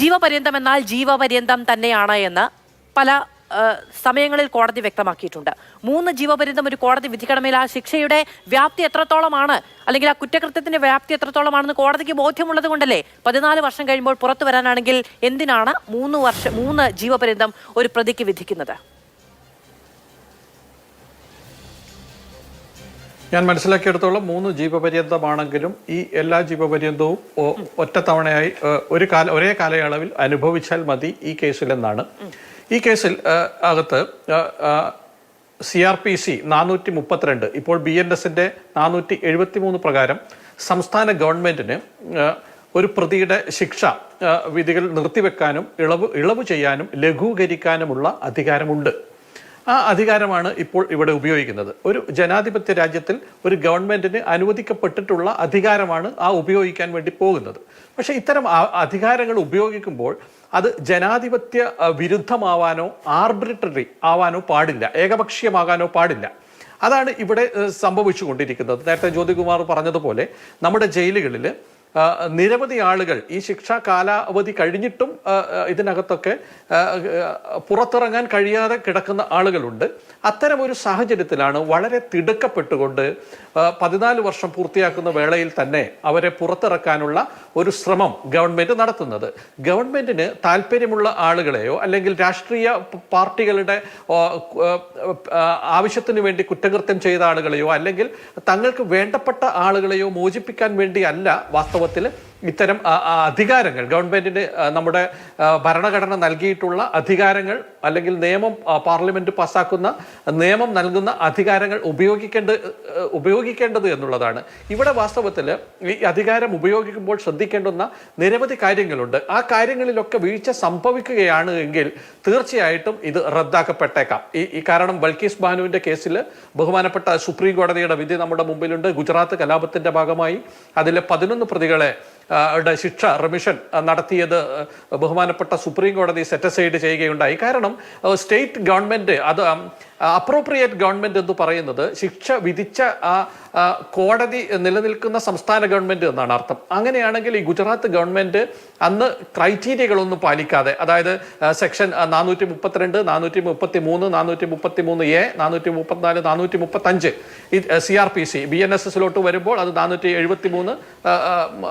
ജീവപര്യന്തം എന്നാൽ ജീവപര്യന്തം തന്നെയാണ് എന്ന് പല സമയങ്ങളിൽ കോടതി വ്യക്തമാക്കിയിട്ടുണ്ട്. മൂന്ന് ജീവപര്യന്തം ഒരു കോടതി വിധിക്കണമെങ്കിൽ ആ ശിക്ഷയുടെ വ്യാപ്തി എത്രത്തോളമാണ്? അല്ലെങ്കിൽ ആ കുറ്റകൃത്യത്തിന്റെ വ്യാപ്തി എത്രത്തോളമാണെന്ന് കോടതിക്ക് ബോധ്യമുള്ളത് കൊണ്ടല്ലേ? പതിനാല് വർഷം കഴിയുമ്പോൾ പുറത്തു വരാനാണെങ്കിൽ എന്തിനാണ് മൂന്ന് വർഷം മൂന്ന് ജീവപര്യന്തം ഒരു പ്രതിക്ക് വിധിക്കുന്നത്? ഞാൻ മനസ്സിലാക്കിയെടുത്തോളം മൂന്ന് ജീവപര്യന്തമാണെങ്കിലും ഈ എല്ലാ ജീവപര്യന്തവും ഒറ്റത്തവണയായി ഒരു കാല ഒരേ കാലയളവിൽ അനുഭവിച്ചാൽ മതി ഈ കേസിലെന്നാണ് ഈ കേസിൽ അകത്ത് സി ആർ പി സി നാനൂറ്റി മുപ്പത്തിരണ്ട് ഇപ്പോൾ ബി എൻ എസിന്റെ നാനൂറ്റി എഴുപത്തി മൂന്ന് പ്രകാരം സംസ്ഥാന ഗവൺമെന്റിന് ഒരു പ്രതിയുടെ ശിക്ഷ വിധികൾ നിർത്തിവെക്കാനും ഇളവ് ഇളവ് ചെയ്യാനും ലഘൂകരിക്കാനുമുള്ള അധികാരമുണ്ട്. ആ അധികാരമാണ് ഇപ്പോൾ ഇവിടെ ഉപയോഗിക്കുന്നത്. ഒരു ജനാധിപത്യ രാജ്യത്തിൽ ഒരു ഗവൺമെന്റിന് അനുവദിക്കപ്പെട്ടിട്ടുള്ള അധികാരമാണ് ആ ഉപയോഗിക്കാൻ വേണ്ടി പോകുന്നത്. പക്ഷേ ഇത്തരം അധികാരങ്ങൾ ഉപയോഗിക്കുമ്പോൾ അത് ജനാധിപത്യ വിരുദ്ധമാവാനോ ആർബിട്രറി ആവാനോ പാടില്ല. ഏകപക്ഷീയമാകാനോ പാടില്ല. അതാണ് ഇവിടെ സംഭവിച്ചുകൊണ്ടിരിക്കുന്നത്. നേരത്തെ ജ്യോതികുമാർ പറഞ്ഞതുപോലെ നമ്മുടെ ജയിലുകളിൽ നിരവധി ആളുകൾ ഈ ശിക്ഷാ കാലാവധി കഴിഞ്ഞിട്ടും ഇതിനകത്തൊക്കെ പുറത്തിറങ്ങാൻ കഴിയാതെ കിടക്കുന്ന ആളുകളുണ്ട്. അത്തരം ഒരു സാഹചര്യത്തിലാണ് വളരെ തിടുക്കപ്പെട്ടുകൊണ്ട് പതിനാല് വർഷം പൂർത്തിയാക്കുന്ന വേളയിൽ തന്നെ അവരെ പുറത്തിറക്കാനുള്ള ഒരു ശ്രമം ഗവൺമെന്റ് നടത്തുന്നത്. ഗവൺമെന്റിന് താല്പര്യമുള്ള ആളുകളെയോ അല്ലെങ്കിൽ രാഷ്ട്രീയ പാർട്ടികളുടെ ആവശ്യത്തിന് വേണ്ടി കുറ്റകൃത്യം ചെയ്ത ആളുകളെയോ അല്ലെങ്കിൽ തങ്ങൾക്ക് വേണ്ടപ്പെട്ട ആളുകളെയോ മോചിപ്പിക്കാൻ വേണ്ടിയല്ല വാസ്തവത്തിൽ ഇത്തരം അധികാരങ്ങൾ ഗവൺമെന്റിന് നമ്മുടെ ഭരണഘടന നൽകിയിട്ടുള്ള അധികാരങ്ങൾ അല്ലെങ്കിൽ നിയമം പാർലമെന്റ് പാസ്സാക്കുന്ന നിയമം നൽകുന്ന അധികാരങ്ങൾ ഉപയോഗിക്കേണ്ട ഉപയോഗിക്കേണ്ടത് എന്നുള്ളതാണ്. ഇവിടെ വാസ്തവത്തിൽ ഈ അധികാരം ഉപയോഗിക്കുമ്പോൾ ശ്രദ്ധിക്കേണ്ടുന്ന നിരവധി കാര്യങ്ങളുണ്ട്. ആ കാര്യങ്ങളിലൊക്കെ വീഴ്ച സംഭവിക്കുകയാണ് എങ്കിൽ തീർച്ചയായിട്ടും ഇത് റദ്ദാക്കപ്പെട്ടേക്കാം. ഈ ഈ കാരണം ബൽക്കീസ് ബാനുവിന്റെ കേസിൽ ബഹുമാനപ്പെട്ട സുപ്രീം കോടതിയുടെ വിധി നമ്മുടെ മുമ്പിലുണ്ട്. ഗുജറാത്ത് കലാപത്തിന്റെ ഭാഗമായി അതിലെ പതിനൊന്ന് പ്രതികളെ ശിക്ഷ റിമിഷൻ നടത്തിയത് ബഹുമാനപ്പെട്ട സുപ്രീം കോടതി സെറ്റസൈഡ് ചെയ്യുകയുണ്ടായി. കാരണം സ്റ്റേറ്റ് ഗവൺമെന്റ് അത് അപ്രോപ്രിയേറ്റ് ഗവൺമെന്റ് എന്ന് പറയുന്നത് ശിക്ഷ വിധിച്ച ആ, കോടതി നിലനിൽക്കുന്ന സംസ്ഥാന ഗവൺമെന്റ് എന്നാണ് അർത്ഥം. അങ്ങനെയാണെങ്കിൽ ഈ ഗുജറാത്ത് ഗവൺമെന്റ് അന്ന് ക്രൈറ്റീരിയകളൊന്നും പാലിക്കാതെ അതായത് സെക്ഷൻ നാനൂറ്റി മുപ്പത്തിരണ്ട് നാനൂറ്റി മുപ്പത്തി മൂന്ന് നാനൂറ്റി മുപ്പത്തി മൂന്ന് എ നാനൂറ്റി മുപ്പത്തിനാല് നാനൂറ്റി മുപ്പത്തഞ്ച് C R P C B N S എസിലോട്ട് വരുമ്പോൾ അത് നാനൂറ്റി എഴുപത്തി മൂന്ന്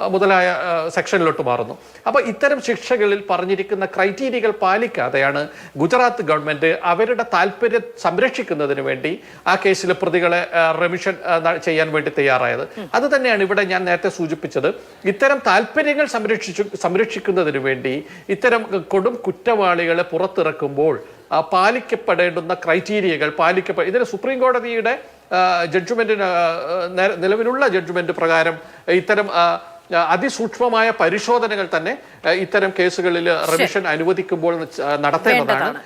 മുതലായ ആ, സെക്ഷനിലോട്ട് മാറുന്നു. അപ്പോൾ ഇത്തരം ശിക്ഷകളിൽ പറഞ്ഞിരിക്കുന്ന ക്രൈറ്റീരിയകൾ പാലിക്കാതെയാണ് ഗുജറാത്ത് ഗവൺമെന്റ് അവരുടെ താല്പര്യം സംരക്ഷിക്കുന്നതിന് വേണ്ടി ആ കേസിലെ പ്രതികളെ റെമിഷൻ ചെയ്യാൻ വേണ്ടി തയ്യാറായത്. അത് തന്നെയാണ് ഇവിടെ ഞാൻ നേരത്തെ സൂചിപ്പിച്ചത്. ഇത്തരം താല്പര്യങ്ങൾ സംരക്ഷിച്ചു സംരക്ഷിക്കുന്നതിന് വേണ്ടി ഇത്തരം കൊടും കുറ്റവാളികളെ പുറത്തിറക്കുമ്പോൾ പാലിക്കപ്പെടേണ്ടുന്ന ക്രൈറ്റീരിയകൾ പാലിക്കപ്പെ ഇതിന് സുപ്രീം കോടതിയുടെ ജഡ്ജ്മെന്റിന് നിലവിലുള്ള ജഡ്ജ്മെന്റ് പ്രകാരം ഇത്തരം അതിസൂക്ഷ്മമായ പരിശോധനകൾ തന്നെ ഇത്തരം കേസുകളിൽ റിവിഷൻ അനുവദിക്കുമ്പോൾ നടത്തേണ്ടതാണ്.